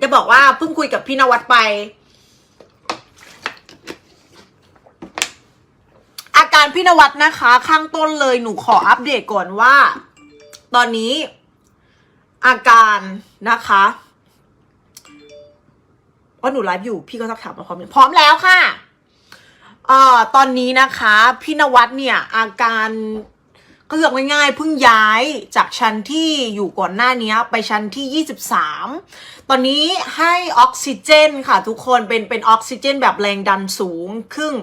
จะบอกว่าเพิ่งคุยกับพี่นวัดไป อาการพี่นวัดนะคะ ข้างต้นเลยหนูขออัปเดตก่อนว่า ตอนนี้ อาการนะคะว่าหนูไลฟ์อยู่พี่ก็ทักถามมาพร้อมพร้อมแล้วค่ะเอ่อตอนนี้นะคะ พี่นวัดเนี่ย อาการ ก็เรียกง่ายๆเพิ่งย้ายจากชั้นที่อยู่ก่อนหน้านี้ไปชั้นที่ 23 ตอนนี้ให้ออกซิเจนค่ะทุกคนเป็นเป็นออกซิเจนแบบแรงดันสูงครึ่ง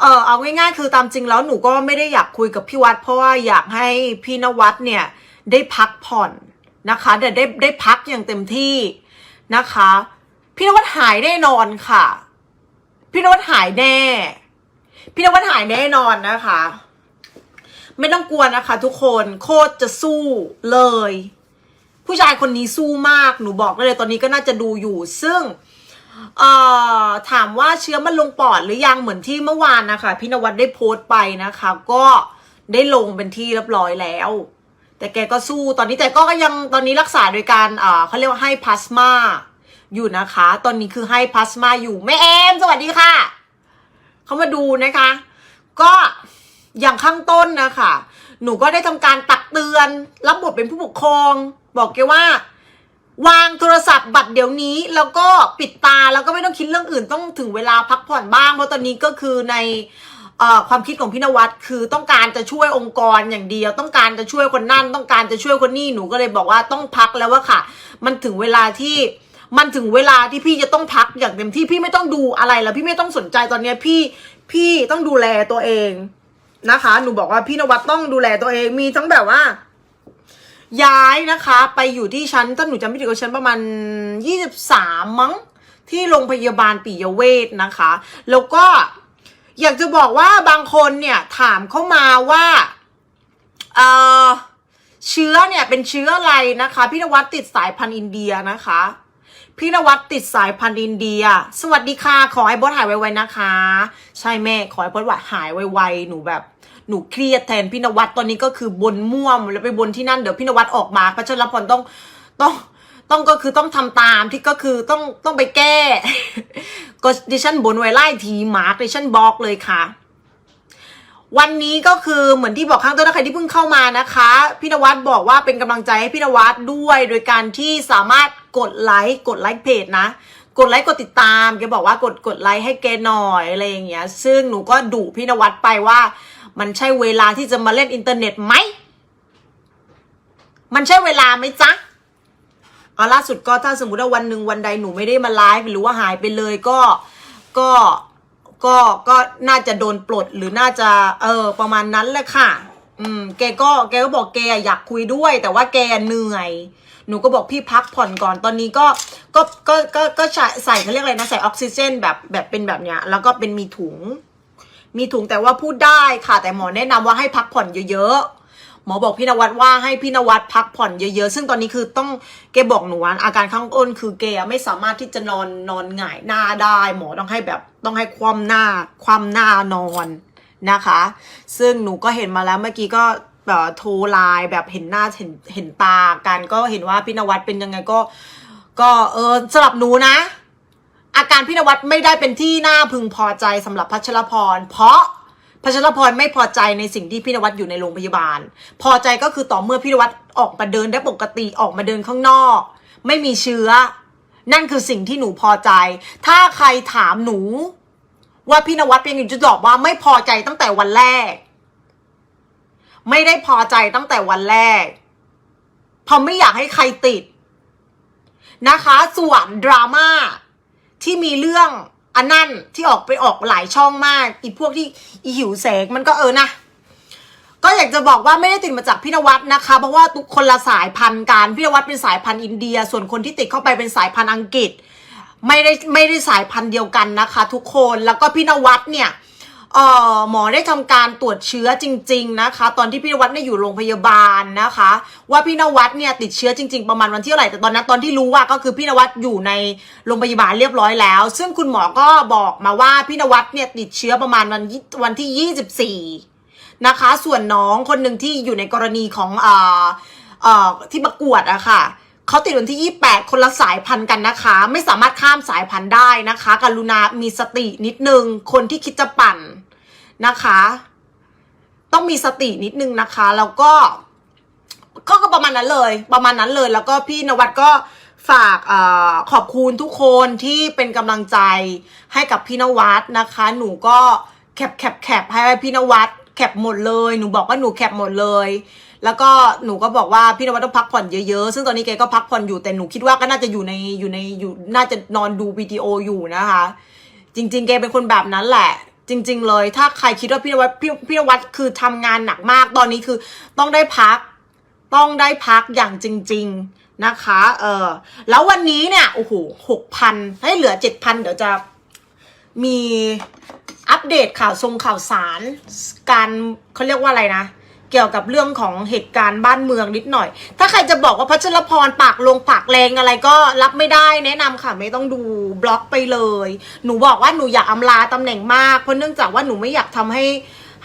เออเอาง่ายๆ คือตามจริงแล้วหนูก็ไม่ได้อยากคุยกับพี่วัด เพราะว่าอยากให้พี่นวัดเนี่ยได้พักผ่อนนะคะแต่ได้ได้พักอย่างเต็มที่นะคะ พี่นวัดหายแน่นอนค่ะ พี่นวัดหายแน่ พี่นวัดหายแน่นอนนะคะ ไม่ต้องกลัวนะคะ ทุกคนโคตรจะสู้เลย ผู้ชายคนนี้สู้มากหนูบอกได้เลยตอนนี้ก็น่าจะดูอยู่ ซึ่งเอ่อถามว่าเชื้อมันลงปอดหรือยังเหมือนที่เมื่อวานนะคะพี่นวัดได้โพสต์ไปนะคะ ก็ได้ลงเป็นที่เรียบร้อยแล้ว แต่แกก็สู้ตอนนี้แต่ก็ยังตอนนี้รักษาโดยการเอ่อเขาเรียกว่าให้พลาสมาอยู่นะคะ ตอนนี้คือให้พลาสมาอยู่แม่แอมสวัสดีค่ะเขามาดูนะคะ ก็ อย่างข้างต้นนะคะหนูก็ได้ทำการตักเตือนรับบทเป็นผู้ปกครอง บอกแกว่า วางโทรศัพท์บัตรเดี๋ยวนี้แล้วก็ปิดตาแล้วก็ไม่ต้องคิดเรื่องอื่นต้องถึงเวลาพักผ่อนบ้างเพราะตอนนี้ก็คือในอความคิดของพี่นวัดคือต้องการจะช่วยองค์กรอย่างเดียว ต้องการจะช่วยคนนั่น ต้องการจะช่วยคนนี่หนูก็เลยบอกว่าต้องพักแล้วว่าค่ะ มันถึงเวลาที่มันถึงเวลาที่พี่จะต้องพักอย่างเต็มที่พี่ไม่ต้องดูอะไรแล้วพี่ไม่ต้องสนใจตอนนี้พี่พี่ต้องดูแลตัวเอง นะคะ หนูบอกว่าพี่นวัดต้องดูแลตัวเอง มีทั้งแบบว่า ย้ายนะคะ ไปอยู่ที่ชั้นถ้าหนูจำไม่ผิดก็ชั้นประมาณ23มั้ง ที่โรงพยาบาลปิยเวชนะคะ แล้วก็อยากจะบอกว่าบางคนเนี่ยถามเข้ามาว่า เออเชื้อเนี่ยเป็นเชื้ออะไรนะคะ พี่นวัดติดสายพันธุ์อินเดียนะคะ พี่นวัดติดสายพันธุ์อินเดีย สวัสดีค่ะ ขอให้บอสหายไวๆนะคะ ใช่แม่ ขอให้บอสว่าหายไวๆ หนูแบบหนูเครียดแทนพี่นวัดตอนนี้ก็คือบนม่วมแล้วไปบนที่นั่นเดี๋ยวพี่นวัดออกมาพัชรพลต้องต้องต้องก็คือต้องทำตามที่ก็คือต้องต้องไปแก้ ก็ดิฉันบนไว้ไล่ทีมาร์กดิฉันบอกเลยค่ะ วันนี้ก็คือเหมือนที่บอกข้างต้นนะใครที่เพิ่งเข้ามานะคะพี่นวัดบอกว่าเป็นกำลังใจให้พี่นวัดด้วยโดยการที่สามารถ กดไลค์กดไลค์เพจนะ กดไลค์กดติดตามแกบอกว่ากดกดไลค์ให้แกหน่อยอะไรอย่างเงี้ย ซึ่งหนูก็ดุพี่นวัดไปว่า มันใช่เวลาที่จะมาเล่นอินเทอร์เน็ตไหมมันใช่เวลาไหมจ๊ะเอาล่าสุดก็ถ้าสมมติว่าวันหนึ่งวันใดหนูไม่ได้มาไลฟ์หรือว่าหายไปเลยก็ก็ก็ก็น่าจะโดนปลดหรือน่าจะเออประมาณนั้นแหละค่ะ อืมแกก็แกก็บอกแกอยากคุยด้วย แต่ว่าแกเหนื่อย หนูก็บอกพี่พักผ่อนก่อนตอนนี้ก็ก็ก็ก็ก็ใส่ใส่เขาเรียกอะไรนะใส่ออกซิเจนแบบแบบเป็นแบบเนี้ยแล้วก็เป็นมีถุง มีถุงแต่ว่าพูดได้ค่ะ แต่หมอแนะนำว่าให้พักผ่อนเยอะๆหมอบอกพี่นวัดว่าให้พี่นวัดพักผ่อนเยอะๆซึ่งตอนนี้คือต้องแกบอกหนูว่าอาการข้างอ้นคือแกไม่สามารถที่จะนอนนอนหงายหน้าได้ หมอต้องให้แบบต้องให้คว่ำหน้าคว่ำหน้านอนนะคะ ซึ่งหนูก็เห็นมาแล้วเมื่อกี้ก็ แบบโทรไลน์แบบเห็นหน้าเห็นเห็นตากันก็เห็นว่าพี่นวัดเป็นยังไงก็ ก็เออสำหรับหนูนะ อาการพี่นวัดไม่ได้เป็นที่น่าพึงพอใจสำหรับพัชรพร เพราะพัชรพรไม่พอใจในสิ่งที่พี่นวัดอยู่ในโรงพยาบาล พอใจก็คือต่อเมื่อพี่นวัดออกมาเดินได้ปกติออกมาเดินข้างนอก ไม่มีเชื้อ นั่นคือสิ่งที่หนูพอใจ ถ้าใครถามหนู ว่าพี่นวัดเป็นอยู่จะตอบว่าไม่พอใจตั้งแต่วันแรก ไม่ได้พอใจตั้งแต่วันแรกเพราะไม่อยากให้ใครติด นะคะ ส่วนดราม่าที่มีเรื่องอันนั่นที่ออกไปออกหลายช่องมาก อีพวกที่อีหิวแสงมันก็เออนะ ก็อยากจะบอกว่าไม่ได้ติดมาจากพี่นวัดนะคะ เพราะว่าทุกคนละสายพันธุ์กันพี่นวัดเป็นสายพันธุ์อินเดีย ส่วนคนที่ติดเข้าไปเป็นสายพันธุ์อังกฤษ ไม่ได้ไม่ได้สายพันธุ์เดียวกันนะคะ ทุกคนแล้วก็พี่นวัดเนี่ย เอ่อหมอได้ทำการตรวจเชื้อจริง ๆนะคะ ตอนที่พี่นวัดเนี่ยอยู่โรงพยาบาลนะคะ ว่าพี่นวัดเนี่ยติดเชื้อจริง ๆ ประมาณวันที่เท่าไหร่แต่ตอนนั้นตอนที่รู้ว่าก็คือพี่นวัดอยู่ในโรงพยาบาลเรียบร้อยแล้ว ซึ่งคุณหมอก็บอกมาว่าพี่นวัดเนี่ยติดเชื้อประมาณวันยี่วันที่ 24 นะคะ ส่วนน้องคนหนึ่งที่อยู่ในกรณีของเอ่อเอ่อที่ประกวดอะค่ะ เขาติดวันที่ 28 คนละสายพันธุ์กันนะคะ ไม่สามารถข้ามสายพันธุ์ได้นะคะ กรุณามีสตินิดนึง คนที่คิดจะปั่นนะคะ ต้องมีสตินิดนึงนะคะ แล้วก็ก็ก็ประมาณนั้นเลย ประมาณนั้นเลย แล้วก็พี่นวัดก็ฝากอขอบคุณทุกคนที่เป็นกำลังใจให้กับพี่นวัดนะคะ หนูก็แคปแคปแคปให้พี่นวัดแคปหมดเลย หนูบอกว่าหนูแคปหมดเลย แล้วก็หนูก็บอกว่าพี่นวัดต้องพักผ่อนเยอะๆ ซึ่งตอนนี้แกก็พักผ่อนอยู่แต่หนูคิดว่าก็น่าจะอยู่ในอยู่ในอยู่น่าจะนอนดูวิดีโออยู่นะคะ จริง ๆ แกเป็นคนแบบนั้นแหละ จริง ๆ เลย ถ้าใครคิดว่าพี่นวัดพี่พี่นวัดคือทำงานหนักมากตอนนี้คือต้องได้พัก ต้องได้พักอย่างจริง ๆนะคะ เออแล้ววันนี้เนี่ยโอ้โหหกพันให้เหลือเจ็ดพันเดี๋ยวจะมีอัปเดตข่าวทรงข่าวสาร การเขาเรียกว่าอะไรนะ เกี่ยวกับเรื่องของเหตุการณ์บ้านเมืองนิดหน่อย ถ้าใครจะบอกว่าพัชรพรปากลงปากแรงอะไรก็รับไม่ได้แนะนำค่ะไม่ต้องดูบล็อกไปเลย หนูบอกว่าหนูอยากอำลาตำแหน่งมาก เพราะเนื่องจากว่าหนูไม่อยากทำให้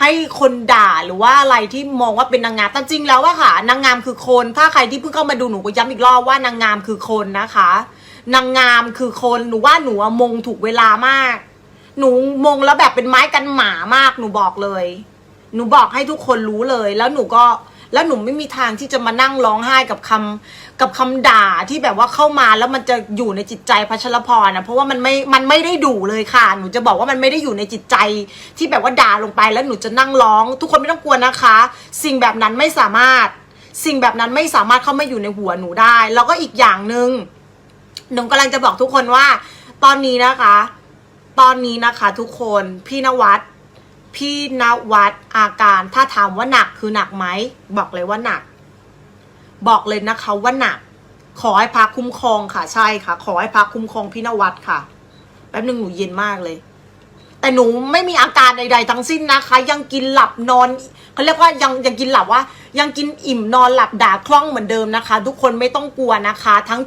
ให้คนด่าหรือว่าอะไรที่มองว่าเป็นนางงามแต่จริงแล้วว่าค่ะ นางงามคือคน ถ้าใครที่เพิ่งเข้ามาดูหนูก็ย้ำอีกรอบว่านางงามคือคนนะคะ นางงามคือคนหนูว่าหนูอมงถูกเวลามาก หนูมงแล้วแบบเป็นไม้กันหมามากหนูบอกเลย หนูบอกให้ทุกคนรู้เลย แล้วหนูก็แล้วหนูไม่มีทางที่จะมานั่งร้องไห้กับคำกับคำด่าที่แบบว่าเข้ามาแล้วมันจะอยู่ในจิตใจพัชรพรนะเพราะว่ามันไม่มันไม่ได้ดุเลยค่ะ หนูจะบอกว่ามันไม่ได้อยู่ในจิตใจ ที่แบบว่าด่าลงไปแล้วหนูจะนั่งร้อง ทุกคนไม่ต้องกลัวนะคะ สิ่งแบบนั้นไม่สามารถ สิ่งแบบนั้นไม่สามารถเข้ามาอยู่ในหัวหนูได้ แล้วก็อีกอย่างหนึ่งหนูกำลังจะบอกทุกคนว่า ตอนนี้นะคะ ตอนนี้นะคะ ทุกคนพี่นวัด พี่นวัดอาการถ้าถามว่าหนักคือหนักไหมบอกเลยว่าหนัก บอกเลยนะคะว่าหนัก ขอให้พักคุ้มครองค่ะใช่ค่ะ ขอให้พักคุ้มครองพี่นวัดค่ะแป๊บหนึ่งหนูเย็นมากเลย แต่หนูไม่มีอาการใด ๆ ทั้งสิ้นนะคะ ยังกินหลับนอนเขาเรียกว่ายังยังกินหลับว่า ยังกินอิ่มนอนหลับด่าคล่องเหมือนเดิมนะคะ ทุกคนไม่ต้องกลัวนะคะ ทั้ง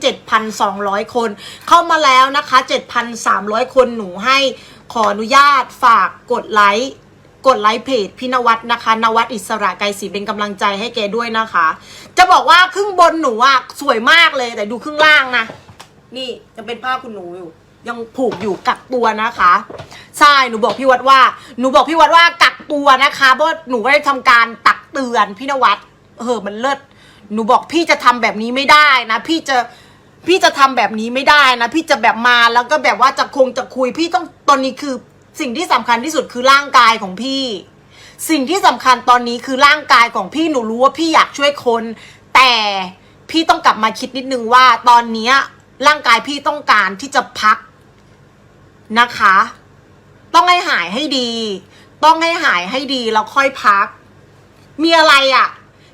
7,200 คน เข้ามาแล้วนะคะ 7,300 คนหนูให้ขออนุญาตฝากกดไลค์ กดไลค์เพจพี่นวัดนะคะ นวัดอิสระไกรศรีเป็นกำลังใจให้แกด้วยนะคะ จะบอกว่าครึ่งบนหนูอะสวยมากเลยแต่ดูครึ่งล่างนะ นี่ยังเป็นผ้าคุณหนูอยู่ ยังผูกอยู่กักตัวนะคะใช่หนูบอกพี่วัดว่า หนูบอกพี่วัดว่ากักตัวนะคะเพราะหนูก็ได้ทำการตักเตือนพี่นวัดเออมันเลิศหนูบอกพี่จะทำแบบนี้ไม่ได้นะ พี่จะพี่จะทำแบบนี้ไม่ได้นะ พี่จะแบบมาแล้วก็แบบว่าจะคงจะคุยพี่ต้องตอนนี้คือ สิ่งที่สำคัญที่สุดคือร่างกายของพี่ สิ่งที่สำคัญตอนนี้คือร่างกายของพี่หนูรู้ว่าพี่อยากช่วยคน แต่พี่ต้องกลับมาคิดนิดนึงว่าตอนเนี้ยร่างกายพี่ต้องการที่จะพักนะคะ ต้องให้หายให้ดี ต้องให้หายให้ดีแล้วค่อยพัก มีอะไรอะ่ะ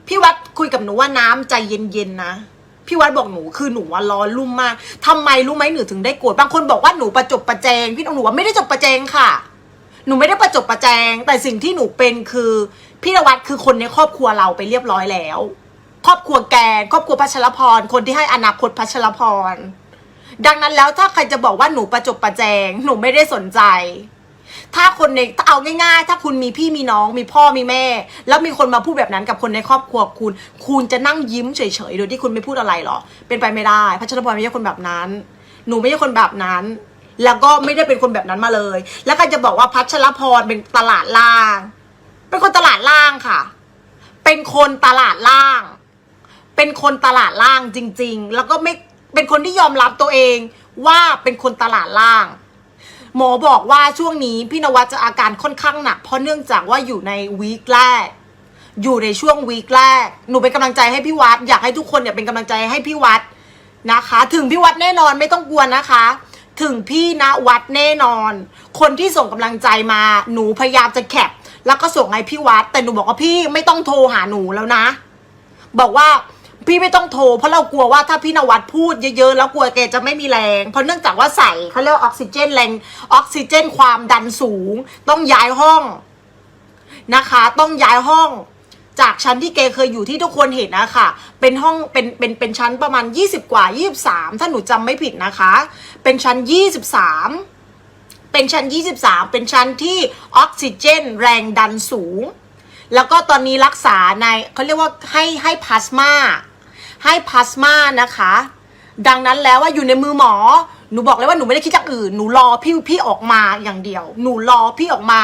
พี่วัดคุยกับหนูว่าน้ำใจเย็นๆนะ พี่วัดบอกหนูคือหนูว่าร้อนรุ่มมากทำไมรู้ไหมหนูถึงได้โกรธบางคนบอกว่าหนูประจบประแจง พี่หนูว่าไม่ได้จบประแจงค่ะ หนูไม่ได้ประจบประแจง แต่สิ่งที่หนูเป็นคือพี่นวัดคือคนในครอบครัวเราไปเรียบร้อยแล้ว ครอบครัวแกครอบครัวพัชรพร คนที่ให้อนาคตพัชรพร ดังนั้นแล้วถ้าใครจะบอกว่าหนูประจบประแจง หนูไม่ได้สนใจ ถ้าคนในเอาง่ายๆ ถ้าคุณมีพี่มีน้องมีพ่อมีแม่ แล้วมีคนมาพูดแบบนั้นกับคนในครอบครัวคุณ คุณจะนั่งยิ้มเฉยๆโดยที่คุณไม่พูดอะไรหรอ เป็นไปไม่ได้พัชรพรไม่ใช่คนแบบนั้น หนูไม่ใช่คนแบบนั้น แล้วก็ไม่ได้เป็นคนแบบนั้นมาเลย แล้วก็จะบอกว่าพัชรพรเป็นตลาดล่าง เป็นคนตลาดล่างค่ะ เป็นคนตลาดล่าง เป็นคนตลาดล่างจริง ๆ แล้วก็ไม่เป็นคนที่ยอมรับตัวเองว่าเป็นคนตลาดล่าง หมอบอกว่าช่วงนี้พี่นวัดจะอาการค่อนข้างหนักเพราะเนื่องจากว่าอยู่ในวีคแรก อยู่ในช่วงวีคแรก หนูเป็นกำลังใจให้พี่วัด อยากให้ทุกคนเนี่ยเป็นกำลังใจให้พี่วัดนะคะ ถึงพี่วัดแน่นอนไม่ต้องกลัวนะคะ ถึงพี่นวัดแน่นอน คนที่ส่งกำลังใจมาหนูพยายามจะแคปแล้วก็ส่งให้พี่วัด แต่หนูบอกว่าพี่ไม่ต้องโทรหาหนูแล้วนะ บอกว่า พี่ไม่ต้องโทรเพราะเรากลัวว่าถ้าพี่นวัดพูดเยอะๆแล้วกลัวแกจะไม่มีแรง เพราะเนื่องจากว่าใส่เขาเรียกออกซิเจนแรงออกซิเจนความดันสูง ต้องย้ายห้องนะคะ ต้องย้ายห้อง จากชั้นที่แกเคยอยู่ที่ทุกคนเห็นนะคะเป็นห้องเป็นเป็นเป็นชั้นประมาณ 20 กว่า 23 ถ้าหนูจำไม่ผิดนะคะ เป็นชั้น 23 เป็นชั้น 23 เป็นชั้นที่ออกซิเจนแรงดันสูงแล้วก็ตอนนี้รักษาในเขาเรียกว่าให้ให้พลาสมา ให้พลาสมานะคะ ดังนั้นแล้วว่าอยู่ในมือหมอ หนูบอกเลยว่าหนูไม่ได้คิดจากอื่น หนูรอพี่พี่ออกมาอย่างเดียว หนูรอพี่ออกมา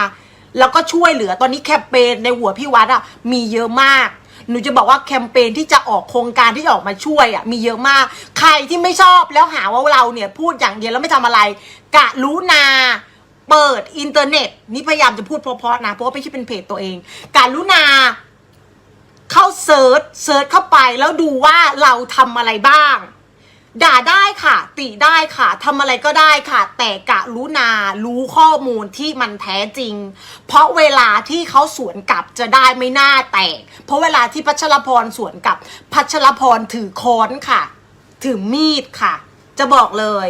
แล้วก็ช่วยเหลือ ตอนนี้แคมเปญในหัวพี่วัดอะมีเยอะมาก หนูจะบอกว่าแคมเปญที่จะออกโครงการที่จะออกมาช่วยอะมีเยอะมาก ใครที่ไม่ชอบแล้วหาว่าเราเนี่ยพูดอย่างเดียวแล้วไม่ทำอะไร กะรู้นาเปิดอินเทอร์เน็ตนี่พยายามจะพูดเพราะๆนะเพราะว่าไม่ใช่เป็นเพจตัวเองกะรู้นา เข้าเซิร์ชเซิร์ชเข้าไปแล้วดูว่าเราทำอะไรบ้าง ด่าได้ค่ะ ติได้ค่ะทำอะไรก็ได้ค่ะ แต่กะรู้นารู้ข้อมูลที่มันแท้จริง เพราะเวลาที่เขาสวนกลับจะได้ไม่น่าแตก เพราะเวลาที่พัชรพรสวนกลับ พัชรพรถือค้อนค่ะ ถือมีดค่ะ จะบอกเลย